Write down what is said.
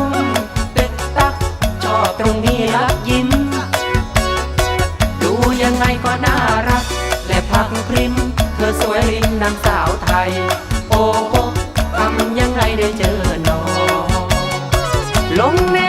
วังไงก็น่ารัก และพักพริม เธอสวยลิงนางสาวไทย โอ้โหทำยังไงได้เจอน้องลงใน